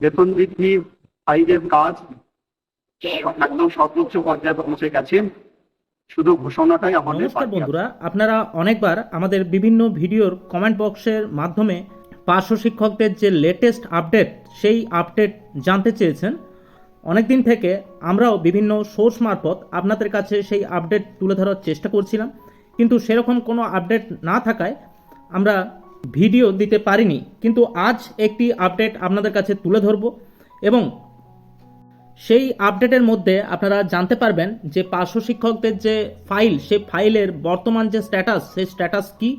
বেতন বৃদ্ধি ফাইলের কাজ একদম সর্বোচ্চ পর্যায়ে পৌঁছে গেছে। শুধু ঘোষণাটাই আমাদের নমস্কার বন্ধুরা আপনারা অনেকবার আমাদের বিভিন্ন ভিডিওর কমেন্ট বক্সের মাধ্যমে পার্শ্ব শিক্ষকদের যে লেটেস্ট আপডেট সেই আপডেট জানতে চেয়েছেন। অনেক দিন থেকে আমরাও বিভিন্ন সোর্স মারফত আপনাদের কাছে সেই আপডেট তুলে ধরার চেষ্টা করছিলাম। কিন্তু সেরকম কোনো আপডেট না থাকায় আমরা ভিডিও দিতে পারিনি, কিন্তু আজ একটি আপডেট আপনাদের কাছে তুলে ধরব এবং সেই আপডেটের মধ্যে আপনারা জানতে পারবেন যে পার্শ্ব শিক্ষকদের যে ফাইল, সেই ফাইলের বর্তমান যে স্ট্যাটাস সেই স্ট্যাটাস কি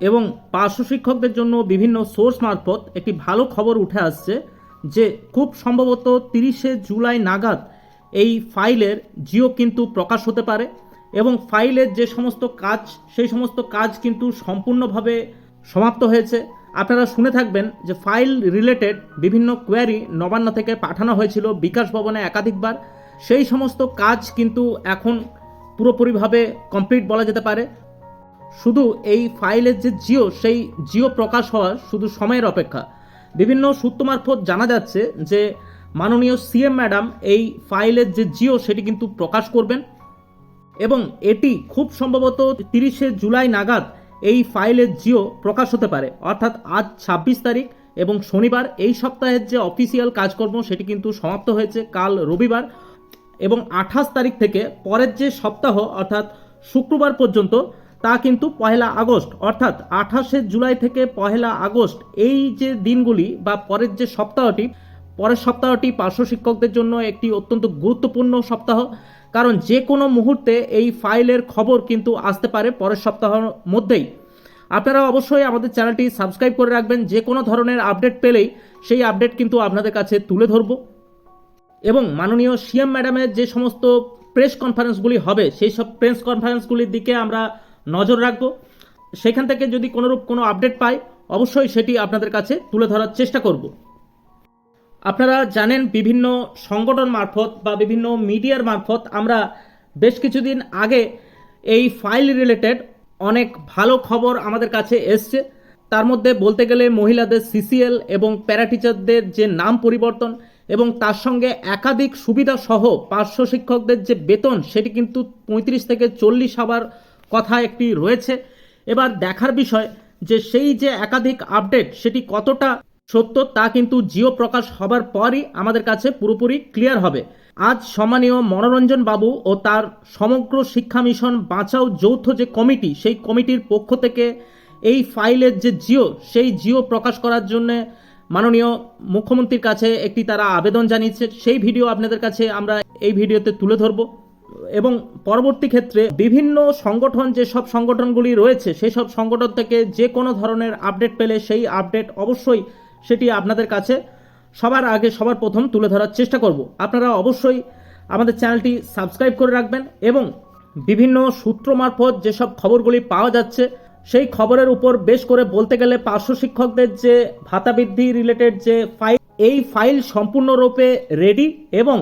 এবং পার্শ্ব শিক্ষকদের জন্য বিভিন্ন সোর্স মারফত একটি ভালো খবর উঠে আসছে যে খুব সম্ভবত তিরিশে জুলাই নাগাদ এই ফাইলের জিও কিন্তু প্রকাশ হতে পারে এবং ফাইলের যে সমস্ত কাজ, সেই সমস্ত কাজ কিন্তু সম্পূর্ণভাবে সমাপ্ত হয়েছে। আপনারা শুনে থাকবেন যে ফাইল রিলেটেড বিভিন্ন কোয়ারি নবান্ন থেকে পাঠানো হয়েছিল বিকাশ ভবনে একাধিকবার। সেই সমস্ত কাজ কিন্তু এখন পুরোপুরিভাবে কমপ্লিট বলা যেতে পারে। শুধু এই ফাইলের যে জিও, সেই জিও প্রকাশ হওয়ার শুধু সময়ের অপেক্ষা। বিভিন্ন সূত্র মারফত জানা যাচ্ছে যে মাননীয় সিএম ম্যাডাম এই ফাইলের যে জিও, সেটি কিন্তু প্রকাশ করবেন। এবং এটি খুব সম্ভবত তিরিশে জুলাই নাগাদ এই ফাইলের জিও প্রকাশ হতে পারে। অর্থাৎ আজ ছাব্বিশ তারিখ এবং শনিবার এই সপ্তাহের যে অফিসিয়াল কাজকর্ম সেটি কিন্তু সমাপ্ত হয়েছে কাল রবিবার এবং আঠাশ তারিখ থেকে পরের যে সপ্তাহ অর্থাৎ শুক্রবার পর্যন্ত তা কিন্তু পহেলা আগস্ট। অর্থাৎ আঠাশে জুলাই থেকে পহেলা আগস্ট এই যে দিনগুলি বা পরের যে সপ্তাহটি, পরের সপ্তাহটি পার্শ্ব শিক্ষকদের জন্য একটি অত্যন্ত গুরুত্বপূর্ণ সপ্তাহ। কারণ যে কোনো মুহূর্তে এই ফাইলের খবর কিন্তু আসতে পারে পরের সপ্তাহের মধ্যেই। আপনারা অবশ্যই আমাদের চ্যানেলটি সাবস্ক্রাইব করে রাখবেন। যে কোনো ধরনের আপডেট পেলেই সেই আপডেট কিন্তু আপনাদের কাছে তুলে ধরবো। এবং মাননীয় সিএম ম্যাডামের যে সমস্ত প্রেস কনফারেন্সগুলি হবে, সেই সব প্রেস কনফারেন্সগুলির দিকে আমরা নজর রাখব। সেখান থেকে যদি কোনোরূপ কোনো আপডেট পাই, অবশ্যই সেটি আপনাদের কাছে তুলে ধরার চেষ্টা করব। আপনারা জানেন বিভিন্ন সংগঠন মারফত বা বিভিন্ন মিডিয়ার মারফত আমরা বেশ কিছুদিন আগে এই ফাইল রিলেটেড অনেক ভালো খবর আমাদের কাছে এসছে। তার মধ্যে বলতে গেলে মহিলাদের সিসিএল এবং প্যারাটিচারদের যে নাম পরিবর্তন এবং তার সঙ্গে একাধিক সুবিধা সহ পার্শ্ব শিক্ষকদের যে বেতন, সেটি কিন্তু পঁয়ত্রিশ থেকে চল্লিশ হবার কথা একটি রয়েছে। এবার দেখার বিষয় যে সেই যে একাধিক আপডেট, সেটি কতটা সত্য, তা কিন্তু জিও প্রকাশ হবার পরই আমাদের কাছে পুরোপুরি ক্লিয়ার হবে। আজ সম্মানীয় মনোরঞ্জন বাবু ও তার সমগ্র শিক্ষা মিশন বাঁচাও যৌথ যে কমিটি, সেই কমিটির পক্ষ থেকে এই ফাইলের যে জিও, সেই জিও প্রকাশ করার জন্য মাননীয় মুখ্যমন্ত্রীর কাছে একটি তারা আবেদন জানিয়েছে। সেই ভিডিও আপনাদের কাছে আমরা এই ভিডিওতে তুলে ধরবো। এবং পরবর্তী ক্ষেত্রে বিভিন্ন সংগঠন, যে সব সংগঠনগুলি রয়েছে, সেই সব সংগঠন থেকে যে কোনো ধরনের আপডেট পেলে সেই আপডেট অবশ্যই সেটি আপনাদের কাছে সবার আগে সবার প্রথম তুলে ধরার চেষ্টা করব। আপনারা অবশ্যই আমাদের চ্যানেলটি সাবস্ক্রাইব করে রাখবেন এবং বিভিন্ন সূত্র মারফত যেসব খবরগুলি পাওয়া যাচ্ছে, সেই খবরের উপর বেশ করে বলতে গেলে পার্শ্ব শিক্ষকদের যে ভাতা বৃদ্ধি রিলেটেড যে ফাইল এই ফাইল সম্পূর্ণরূপে রেডি এবং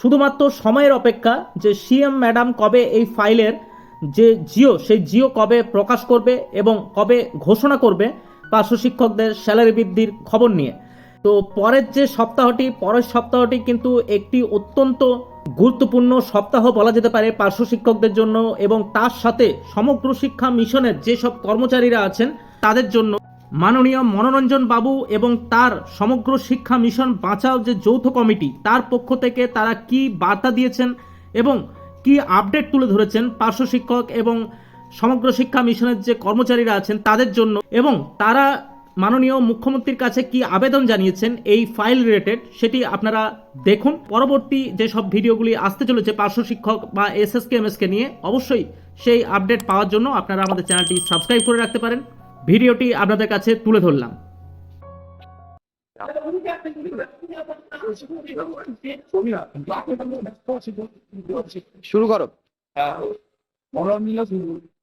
শুধুমাত্র সময়ের অপেক্ষা যে সিএম ম্যাডাম কবে এই ফাইলের যে জিও, সেই জিও কবে প্রকাশ করবে এবং কবে ঘোষণা করবে পার্শ্ব শিক্ষকদের স্যালারি বৃদ্ধির খবর নিয়ে। তো পরের যে সপ্তাহটি, পরের সপ্তাহটি কিন্তু একটি অত্যন্ত গুরুত্বপূর্ণ সপ্তাহ বলা যেতে পারে পার্শ্ব শিক্ষকদের জন্য এবং তার সাথে সমগ্র শিক্ষা মিশনের যেসব কর্মচারীরা আছেন, তাদের জন্য মাননীয় মনোরঞ্জন বাবু এবং তার সমগ্র শিক্ষা মিশন বাঁচাও যে যৌথ কমিটি, তার পক্ষ থেকে তারা কি বার্তা দিয়েছেন এবং কি আপডেট তুলে ধরেছেন পার্শ্ব শিক্ষক এবং সমগ্র শিক্ষা মিশনের যে কর্মচারীরা আছেন তাদের জন্য এবং তারা মাননীয় মুখ্যমন্ত্রীর কাছে কি আবেদন জানিয়েছেন এই ফাইল রিলেটেড সেটি আপনারা দেখুন। পরবর্তী যে সব ভিডিওগুলি আসতে চলেছে পার্শ্ব শিক্ষক বা এসএসকে এমএসকে নিয়ে অবশ্যই সেই আপডেট পাওয়ার জন্য আপনারা আমাদের চ্যানেলটি সাবস্ক্রাইব করে রাখতে পারেন। ভিডিওটি আপনাদের কাছে তুলে ধরলাম। শুরু করো। কি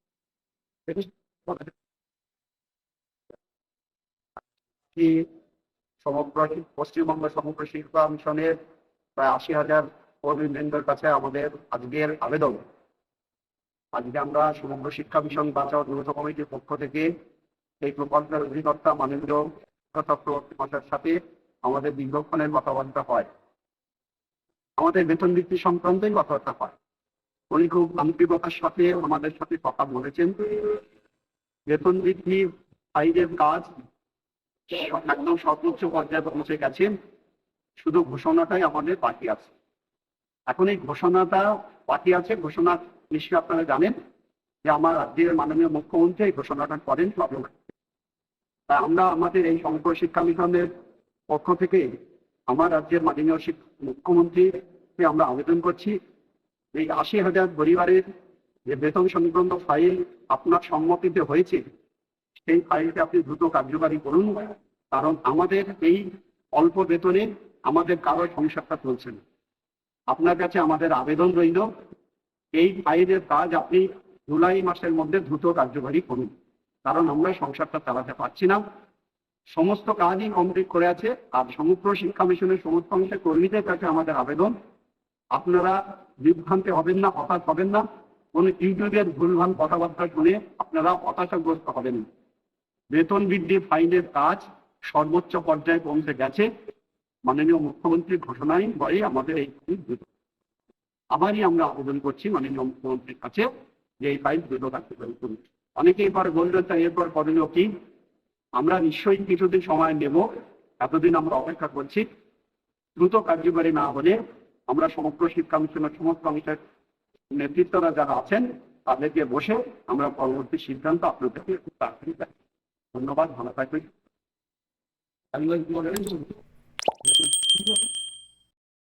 সমগ্র পশ্চিমবঙ্গ সমগ্র শিল্পা মিশনের প্রায় আশি হাজার কর্মীবৃন্দের কাছে আমাদের আজকের আবেদন। আজকে আমরা সমগ্র শিক্ষা মিশন বাঁচাও যৌথ কমিটির পক্ষ থেকে এই প্রকল্পের অধিকর্তা মাননীয় চক্রবর্তী মশাইয়ের সাথে আমাদের দীর্ঘক্ষণের কথাবার্তা হয়। আমাদের বেতন বৃদ্ধি সংক্রান্তই কথাবার্তা হয়। উনি খুব আন্তরিকতার সাথে আমাদের সাথে কথা বলেছেন। বেতন বৃদ্ধি, ফাইলের কাজ, একদম সর্বোচ্চ পর্যায়ে পৌঁছে গেছেন শুধু ঘোষণাটাই আমাদের বাকি আছে। এখন এই ঘোষণাটা বাকি আছে। ঘোষণা নিশ্চয়ই আপনারা জানেন যে আমার রাজ্যের মাননীয় মুখ্যমন্ত্রী এই ঘোষণাটা করেন সর্বদা তা আমরা আমাদের এই সমগ্র শিক্ষা মিশনের পক্ষ থেকে আমার রাজ্যের মাননীয় মুখ্যমন্ত্রীকে আমরা আবেদন করছি। এই আশি হাজার পরিবারের যে বেতন সংক্রান্ত ফাইল আপনার সম্মতিতে হয়েছে, সেই ফাইলকে আপনি দ্রুত কার্যকারী করুন, কারণ আমাদের এই অল্প বেতনে আমাদের কারও সংসারটা চলছে না। আপনার কাছে আমাদের আবেদন রইল, এই ফাইলের কাজ আপনি জুলাই মাসের মধ্যে দ্রুত কার্যকারী করুন, কারণ আমরা সংসারটা চালাতে পারছি না। সমস্ত কাজই কমপ্লিট করে আছে, আর সমগ্র শিক্ষা মিশনের সমস্ত অংশের কর্মীদের কাছে আমাদের আবেদন। আপনারা বিভ্রান্তি হবেন না, হতাশ হবেন না। কোন ইউটিউবের ভুলভাল কথাবার্তা শুনে আপনারা হতাশাগ্রস্ত হবেন বেতন বৃদ্ধি ফাইলের কাজ সর্বোচ্চ পর্যায়ে পৌঁছে গেছে। মাননীয় মুখ্যমন্ত্রীর ঘোষণায় বলে আমাদের এই ফাইল আবারই আমরা আবেদন করছি মাননীয় মুখ্যমন্ত্রীর কাছে যে এই ফাইল দ্রুত কার্যকরী করুন অনেকেই এবার বললেন তাই এরপর করণীয় কি? আমরা নিশ্চয়ই কিছুদিন সময় নেব। এতদিন আমরা অপেক্ষা করছি। দ্রুত কার্যকরী না হলে আমরা সমগ্র শিক্ষা মিশনের সমস্ত অংশের নেতৃত্বরা যারা আছেন, তাদেরকে বসে আমরা পরবর্তী সিদ্ধান্ত আপনাদেরকে খুব তাড়াতাড়ি। ধন্যবাদ, ভালো থাকবেন